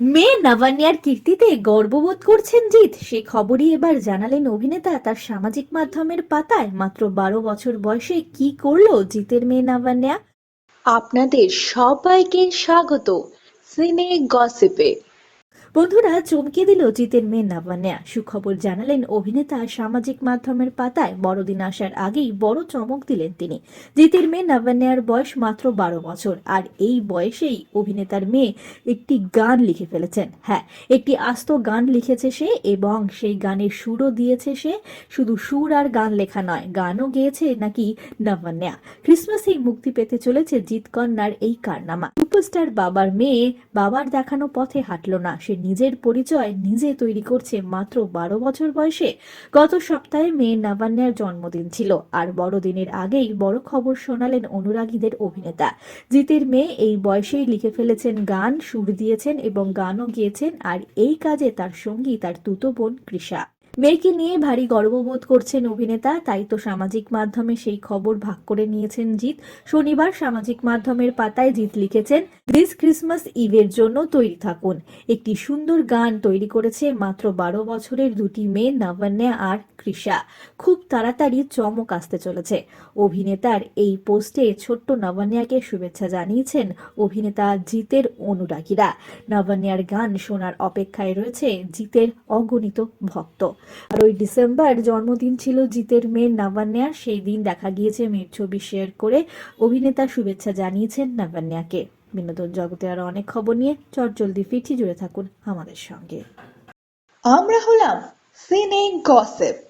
মেয়ে নাবান্যার কীর্তিতে গর্ববোধ করছেন জিৎ। সে খবরই এবার জানালেন অভিনেতা, তার সামাজিক মাধ্যমের পাতায়। মাত্র বারো বছর বয়সে কি করল জিতের মেয়ে নাবান্যা আপনাদের সবাইকে স্বাগত। সিনে গসিপে। বন্ধুরা চমকে দিল জিতের মেয়ে নাভান্যা। সুখবর জানালেন অভিনেতা সামাজিক মাধ্যমের পাতায় বড়দিন আসার আগেই বড় চমক দিলেন তিনি। জিতের মেয়ে নাভান্যার বয়স মাত্র বারো বছর, আর এই বয়সেই অভিনেতার মেয়ে একটি গান লিখে ফেলেছেন। হ্যাঁ একটি আস্ত গান লিখেছে সে এবং সেই গানের সুরও দিয়েছে সে। শুধু সুর আর গান লেখা নয়, গানও গেয়েছে নাকি নাভান্যা। ক্রিসমাসেই মুক্তি পেতে চলেছে জিৎ কন্যার এই কারনামা। সুপারস্টার বাবার মেয়ে বাবার দেখানো পথে হাঁটল না, সে নিজের পরিচয় নিজে তৈরি করছে মাত্র বারো বছর বয়সে। গত সপ্তাহে মেয়ে নাভান্যার জন্মদিন ছিল। আর বড়দিনের আগেই বড় খবর শোনালেন অনুরাগীদের অভিনেতা। জিতের মেয়ে এই বয়সেই লিখে ফেলেছেন গান, সুর দিয়েছেন এবং গানও গিয়েছেন। আর এই কাজে তার সঙ্গী তার তুতো বোন কৃষা। মেয়েকে নিয়ে ভারী গর্ববোধ করছেন অভিনেতা, তাই তো সামাজিক মাধ্যমে সেই খবর ভাগ করে নিয়েছেন জিৎ। শনিবার সামাজিক মাধ্যমের পাতায় জিৎ লিখেছেন দিস ক্রিসমাস ইভের জন্য তৈরি থাকুন। একটি সুন্দর গান তৈরি করেছে মাত্র বারো বছরের দুটি মেয়ে নাভান্যা আর কৃষা খুব তাড়াতাড়ি চমক আসতে চলেছে। অভিনেতার এই পোস্টে ছোট্ট নবান্যাকে শুভেচ্ছা জানিয়েছেন অভিনেতা জিতের অনুরাগীরা। নবান্যার গান শোনার অপেক্ষায় রয়েছে জিতের অগণিত ভক্ত। আর ওই ডিসেম্বর জন্মদিন ছিল জিতের মেয়ের নাভান্যার সেই দিন দেখা গিয়েছে মেয়ের ছবি শেয়ার করে অভিনেতা শুভেচ্ছা জানিয়েছেন নাভান্যাকে বিনোদন জগতে আরও অনেক খবর নিয়ে চটজলদি ফিরছি, জুড়ে থাকুন আমাদের সঙ্গে। আমরা হলাম সিনে গসিপ।